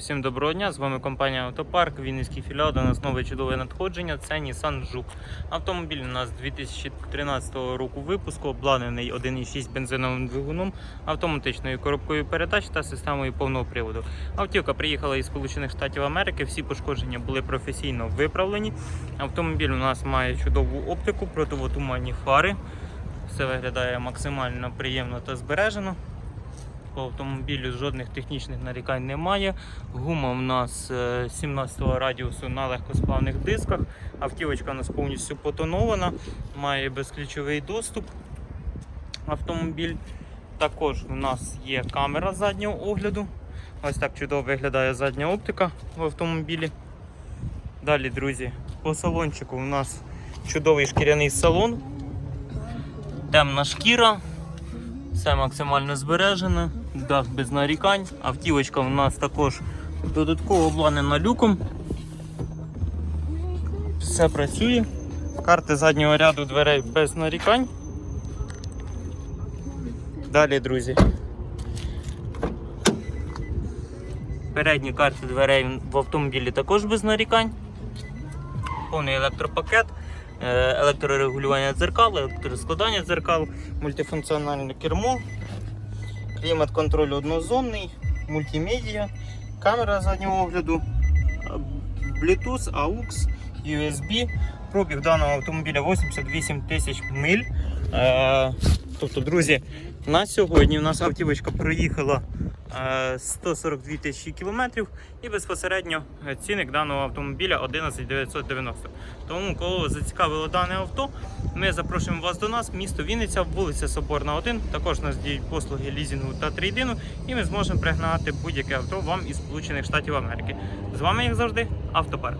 Всім доброго дня, з вами компанія Автопарк, Вінницький філіал. До нас нове чудове надходження. Це Nissan Juke. Автомобіль у нас 2013 року випуску, обладнаний 1,6 бензиновим двигуном, автоматичною коробкою передач та системою повного приводу. Автівка приїхала із Сполучених Штатів Америки. Всі пошкодження були професійно виправлені. Автомобіль у нас має чудову оптику, противотуманні фари. Все виглядає максимально приємно та збережено. По автомобілю жодних технічних нарікань немає. Гума в нас е, 17 радіусу на легкосплавних дисках. Автівочка у нас повністю потонована, має безключовий доступ. Автомобіль. Також у нас є камера заднього огляду. Ось так чудово виглядає задня оптика в автомобілі. Далі, друзі, по салончику у нас чудовий шкіряний салон, темна шкіра. Все максимально збережено, дах без нарікань. Автівочка у нас також додатково обладнана люком. Все працює. Карти заднього ряду дверей без нарікань. Далі, друзі. Передні карти дверей в автомобілі також без нарікань. Повний електропакет, е, електрорегулювання дзеркал, електроскладання дзеркал, мультифункціональне кермо, клімат контроль однозонний, мультимедіа, камера заднього огляду, е, Bluetooth, AUX, USB. Пробіг даного автомобіля 88 тисяч миль. Е, тобто, друзі, на сьогодні у нас автівочка проїхала е, 142 тисячі кілометрів і безпосередньо е, цінник даного автомобіля 11 990. Тому, кого зацікавило дане авто, ми запрошуємо вас до нас, місто Вінниця, вулиця Соборна 1. Також у нас діють послуги лізінгу та трейдину, і ми зможемо пригнати будь-яке авто вам із Сполучених Штатів Америки. З вами, як завжди, автопарк.